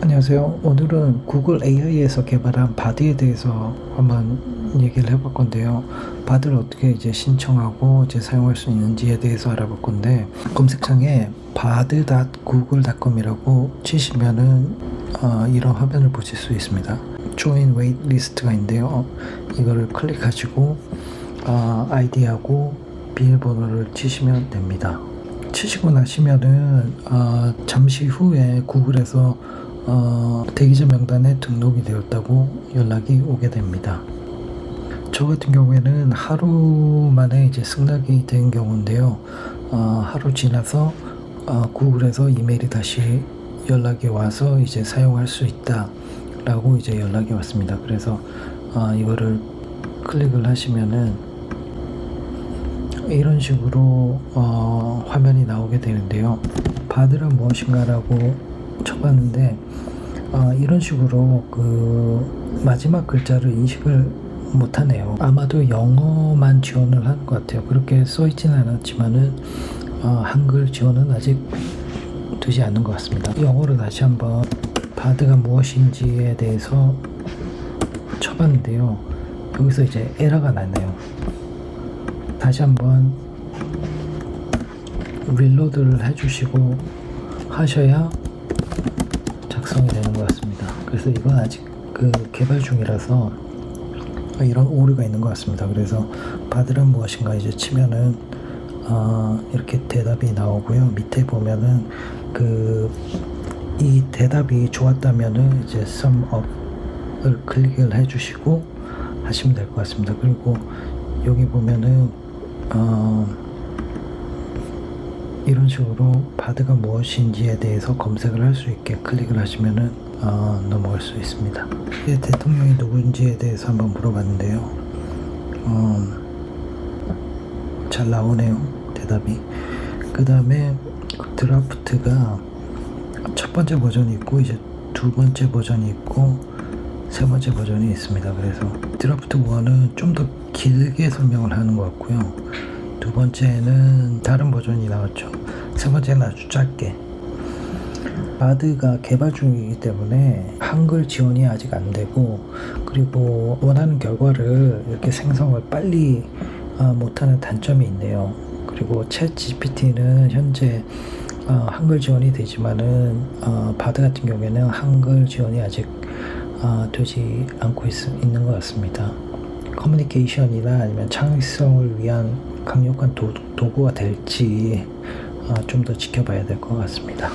안녕하세요. 오늘은 구글 AI에서 개발한 바드에 대해서 한번 얘기를 해볼 건데요. 바드를 어떻게 이제 신청하고 이제 사용할 수 있는지에 대해서 알아볼 건데 검색창에 bard.google.com이라고 치시면은 어, 이런 화면을 보실 수 있습니다. Join Wait List가 있는데요. 이거를 클릭하시고 어, 아이디하고 비밀번호를 치시면 됩니다. 치시고 나시면은 어, 잠시 후에 구글에서 어, 대기자 명단에 등록이 되었다고 연락이 오게 됩니다. 저 같은 경우에는 하루 만에 이제 승낙이 된 경우인데요. 어, 하루 지나서 어, 구글에서 이메일이 다시 연락이 와서 이제 사용할 수 있다라고 이제 연락이 왔습니다. 그래서 어, 이거를 클릭을 하시면은 이런 식으로 어, 화면이 나오게 되는데요. 바드란 무엇인가라고 쳐봤는데 어, 이런 식으로 그 마지막 글자를 인식을 못하네요. 아마도 영어만 지원을 하는 것 같아요. 그렇게 써있지는 않았지만은 어, 한글 지원은 아직 되지 않는 것 같습니다. 영어로 다시 한번 바드가 무엇인지에 대해서 쳐봤는데요. 여기서 이제 에러가 나네요. 다시 한번 릴로드를 해주시고 하셔야 것 같습니다. 그래서 이건 아직 그 개발 중이라서 이런 오류가 있는 것 같습니다. 그래서 바드란 무엇인가 이제 치면은 어, 이렇게 대답이 나오고요. 밑에 보면은 그 이 대답이 좋았다면은 이제 sum up을 클릭을 해주시고 하시면 될 것 같습니다. 그리고 여기 보면은 어, 이런 식으로 바드가 무엇인지에 대해서 검색을 할 수 있게 클릭을 하시면은 어, 넘어갈 수 있습니다. 이제 대통령이 누군지에 대해서 한번 물어봤는데요. 어, 잘 나오네요. 대답이. 그 다음에 드라프트가 첫 번째 버전이 있고 이제 두 번째 버전이 있고 세 번째 버전이 있습니다. 그래서 드라프트 1은 좀 더 길게 설명을 하는 것 같고요. 두 번째는 다른 버전이 나왔죠. 세 번째는 아주 짧게. 바드가 개발 중이기 때문에 한글 지원이 아직 안 되고 그리고 원하는 결과를 이렇게 생성을 빨리 어, 못하는 단점이 있네요. 그리고 챗 GPT는 현재 어, 한글 지원이 되지만은 어, 바드 같은 경우에는 한글 지원이 아직 어, 되지 않고 있, 있는 것 같습니다. 커뮤니케이션이나 아니면 창의성을 위한 강력한 도, 도구가 될지 어, 좀더 지켜봐야 될 것 같습니다.